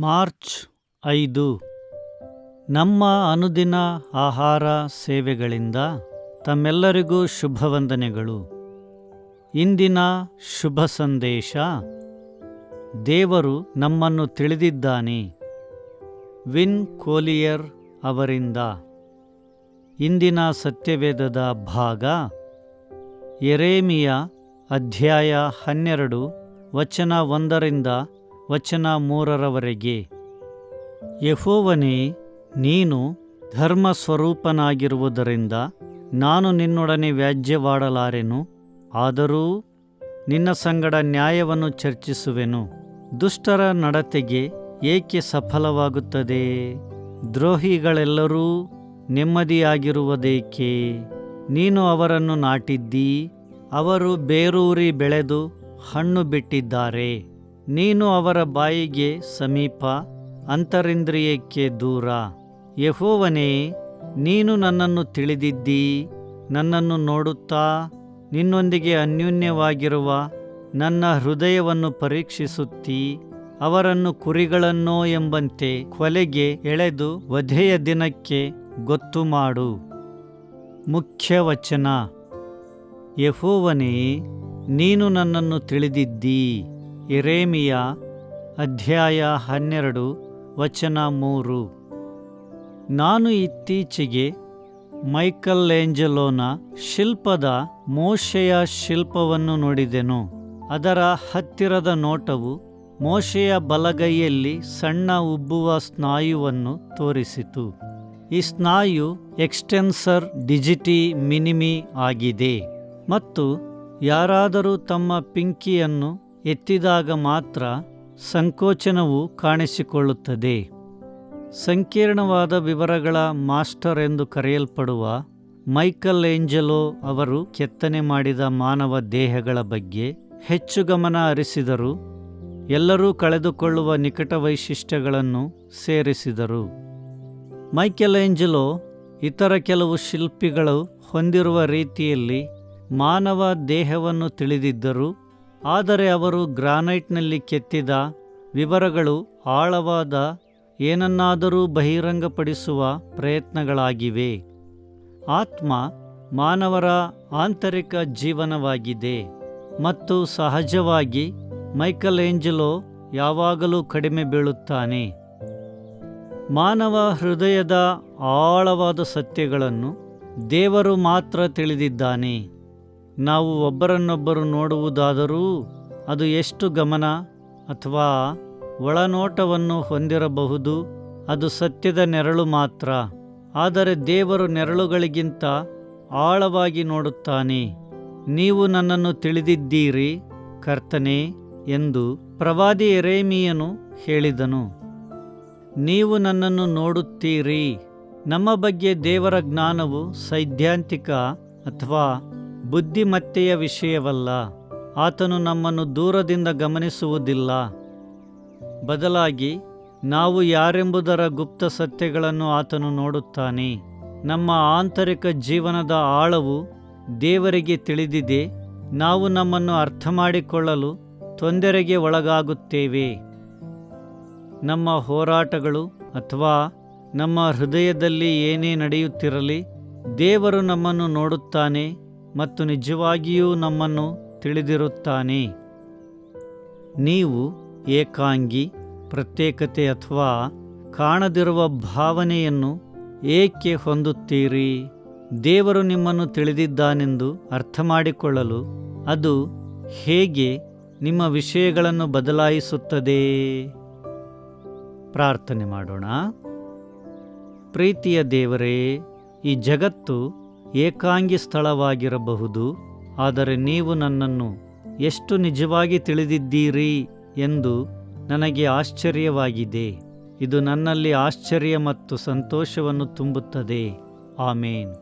March ಐದು. ನಮ್ಮ ಅನುದಿನ ಆಹಾರ ಸೇವೆಗಳಿಂದ ತಮ್ಮೆಲ್ಲರಿಗೂ ಶುಭವಂದನೆಗಳು. ಇಂದಿನ ಶುಭ ಸಂದೇಶ, ದೇವರು ನಮ್ಮನ್ನು ತಿಳಿದಿದ್ದಾನೆ. ವಿನ್ ಕೋಲಿಯರ್ ಅವರಿಂದ. ಇಂದಿನ ಸತ್ಯವೇದದ ಭಾಗ ಎರೇಮಿಯ ಅಧ್ಯಾಯ ಹನ್ನೆರಡು, ವಚನ ಒಂದರಿಂದ ವಚನ ಮೂರರವರೆಗೆ, ಯೆಹೋವನೇ, ನೀನು ಧರ್ಮ ಸ್ವರೂಪನಾಗಿರುವುದರಿಂದ ನಾನು ನಿನ್ನೊಡನೆ ವ್ಯಾಜ್ಯವಾಡಲಾರೆನು, ಆದರೂ ನಿನ್ನ ಸಂಗಡ ನ್ಯಾಯವನ್ನು ಚರ್ಚಿಸುವೆನು. ದುಷ್ಟರ ನಡತೆಗೆ ಏಕೆ ಸಫಲವಾಗುತ್ತದೆ? ದ್ರೋಹಿಗಳೆಲ್ಲರೂ ನೆಮ್ಮದಿಯಾಗಿರುವುದೇಕೆ? ನೀನು ಅವರನ್ನು ನಾಟಿದ್ದೀ, ಅವರು ಬೇರೂರಿ ಬೆಳೆದು ಹಣ್ಣು ಬಿಟ್ಟಿದ್ದಾರೆ. ನೀನು ಅವರ ಬಾಯಿಗೆ ಸಮೀಪ, ಅಂತರಿಂದ್ರಿಯಕ್ಕೆ ದೂರ. ಯಹೋವನೇ, ನೀನು ನನ್ನನ್ನು ತಿಳಿದಿದ್ದೀ, ನನ್ನನ್ನು ನೋಡುತ್ತಾ, ನಿನ್ನೊಂದಿಗೆ ಅನ್ಯೂನ್ಯವಾಗಿರುವ ನನ್ನ ಹೃದಯವನ್ನು ಪರೀಕ್ಷಿಸುತ್ತೀ, ಅವರನ್ನು ಕುರಿಗಳನ್ನೋ ಎಂಬಂತೆ ಕೊಲೆಗೆ ಎಳೆದು ವಧೆಯ ದಿನಕ್ಕೆ ಗೊತ್ತು ಮಾಡು. ಮುಖ್ಯ ವಚನ ಯಹೋವನೇ, ನೀನು ನನ್ನನ್ನು ತಿಳಿದಿದ್ದೀ. ಎರೇಮಿಯ ಅಧ್ಯಾಯ ಹನ್ನೆರಡು, ವಚನ ಮೂರು. ನಾನು ಇತ್ತೀಚೆಗೆ ಮೈಕಲ್ ಏಂಜಲೋನ ಶಿಲ್ಪದ ಮೋಶೆಯ ಶಿಲ್ಪವನ್ನು ನೋಡಿದೆನು. ಅದರ ಹತ್ತಿರದ ನೋಟವು ಮೋಶೆಯ ಬಲಗೈಯಲ್ಲಿ ಸಣ್ಣ ಉಬ್ಬುವ ಸ್ನಾಯುವನ್ನು ತೋರಿಸಿತು. ಈ ಸ್ನಾಯು ಎಕ್ಸ್ಟೆನ್ಸರ್ ಡಿಜಿಟಿ ಮಿನಿಮಿ ಆಗಿದೆ. ಮತ್ತು ಯಾರಾದರೂ ತಮ್ಮ ಪಿಂಕಿಯನ್ನು ಎತ್ತಿದಾಗ ಮಾತ್ರ ಸಂಕೋಚನವು ಕಾಣಿಸಿಕೊಳ್ಳುತ್ತದೆ. ಸಂಕೀರ್ಣವಾದ ವಿವರಗಳ ಮಾಸ್ಟರ್ ಎಂದು ಕರೆಯಲ್ಪಡುವ ಮೈಕಲ್ ಏಂಜಲೋ ಅವರು ಕೆತ್ತನೆ ಮಾಡಿದ ಮಾನವ ದೇಹಗಳ ಬಗ್ಗೆ ಹೆಚ್ಚು ಗಮನ ಹರಿಸಿದರು. ಎಲ್ಲರೂ ಕಳೆದುಕೊಳ್ಳುವ ನಿಕಟ ವೈಶಿಷ್ಟ್ಯಗಳನ್ನು ಸೇರಿಸಿದರು. ಮೈಕೆಲ್ ಏಂಜಲೋ ಇತರ ಕೆಲವು ಶಿಲ್ಪಿಗಳು ಹೊಂದಿರುವ ರೀತಿಯಲ್ಲಿ ಮಾನವ ದೇಹವನ್ನು ತಿಳಿದಿದ್ದರು ಆದರೆ ಅವರು ಗ್ರಾನೈಟ್ನಲ್ಲಿ ಕೆತ್ತಿದ ವಿವರಗಳು ಆಳವಾದ ಏನನ್ನಾದರೂ ಬಹಿರಂಗಪಡಿಸುವ ಪ್ರಯತ್ನಗಳಾಗಿವೆ. ಆತ್ಮ ಮಾನವರ ಆಂತರಿಕ ಜೀವನವಾಗಿದೆ ಮತ್ತು ಸಹಜವಾಗಿ ಮೈಕಲ್ ಏಂಜಲೋ ಯಾವಾಗಲೂ ಕಡಿಮೆ ಬೀಳುತ್ತಾನೆ. ಮಾನವ ಹೃದಯದ ಆಳವಾದ ಸತ್ಯಗಳನ್ನು ದೇವರು ಮಾತ್ರ ತಿಳಿದಿದ್ದಾನೆ. ನಾವು ಒಬ್ಬರನ್ನೊಬ್ಬರು ನೋಡುವುದಾದರೂ ಅದು ಎಷ್ಟು ಗಮನ ಅಥವಾ ಒಳನೋಟವನ್ನು ಹೊಂದಿರಬಹುದು, ಅದು ಸತ್ಯದ ನೆರಳು ಮಾತ್ರ. ಆದರೆ ದೇವರು ನೆರಳುಗಳಿಗಿಂತ ಆಳವಾಗಿ ನೋಡುತ್ತಾನೆ. ನೀವು ನನ್ನನ್ನು ತಿಳಿದಿದ್ದೀರಿ, ಕರ್ತನೆ ಎಂದು ಪ್ರವಾದಿ ಎರೇಮಿಯನು ಹೇಳಿದನು. ನೀವು ನನ್ನನ್ನು ನೋಡುತ್ತೀರಿ. ನಮ್ಮ ಬಗ್ಗೆ ದೇವರ ಜ್ಞಾನವು ಸೈದ್ಧಾಂತಿಕ ಅಥವಾ ಬುದ್ಧಿಮತ್ತೆಯ ವಿಷಯವಲ್ಲ. ಆತನು ನಮ್ಮನ್ನು ದೂರದಿಂದ ಗಮನಿಸುವುದಿಲ್ಲ. ಬದಲಾಗಿ, ನಾವು ಯಾರೆಂಬುದರ ಗುಪ್ತ ಸತ್ಯಗಳನ್ನು ಆತನು ನೋಡುತ್ತಾನೆ. ನಮ್ಮ ಆಂತರಿಕ ಜೀವನದ ಆಳವು ದೇವರಿಗೆ ತಿಳಿದಿದೆ. ನಾವು ನಮ್ಮನ್ನು ಅರ್ಥ ಮಾಡಿಕೊಳ್ಳಲು ತೊಂದರೆಗೆ ಒಳಗಾಗುತ್ತೇವೆ. ನಮ್ಮ ಹೋರಾಟಗಳು ಅಥವಾ ನಮ್ಮ ಹೃದಯದಲ್ಲಿ ಏನೇ ನಡೆಯುತ್ತಿರಲಿ, ದೇವರು ನಮ್ಮನ್ನು ನೋಡುತ್ತಾನೆ. ಮತ್ತು ನಿಜವಾಗಿಯೂ ನಮ್ಮನ್ನು ತಿಳಿದಿರುತ್ತಾನೆ. ನೀವು ಏಕಾಂಗಿ, ಪ್ರತ್ಯೇಕತೆ ಅಥವಾ ಕಾಣದಿರುವ ಭಾವನೆಯನ್ನು ಏಕೆ ಹೊಂದುತ್ತೀರಿ? ದೇವರು ನಿಮ್ಮನ್ನು ತಿಳಿದಿದ್ದಾನೆಂದು ಅರ್ಥ ಮಾಡಿಕೊಳ್ಳಲು ಅದು ಹೇಗೆ ನಿಮ್ಮ ವಿಷಯಗಳನ್ನು ಬದಲಾಯಿಸುತ್ತದೆ? ಪ್ರಾರ್ಥನೆ ಮಾಡೋಣ. ಪ್ರೀತಿಯ ದೇವರೇ, ಈ ಜಗತ್ತು ಏಕಾಂಗಿ ಸ್ಥಳವಾಗಿರಬಹುದು, ಆದರೆ ನೀವು ನನ್ನನ್ನು ಎಷ್ಟು ನಿಜವಾಗಿ ತಿಳಿದಿದ್ದೀರಿ ಎಂದು ನನಗೆ ಆಶ್ಚರ್ಯವಾಗಿದೆ. ಇದು ನನ್ನಲ್ಲಿ ಆಶ್ಚರ್ಯ ಮತ್ತು ಸಂತೋಷವನ್ನು ತುಂಬುತ್ತದೆ. ಆಮೇನ್.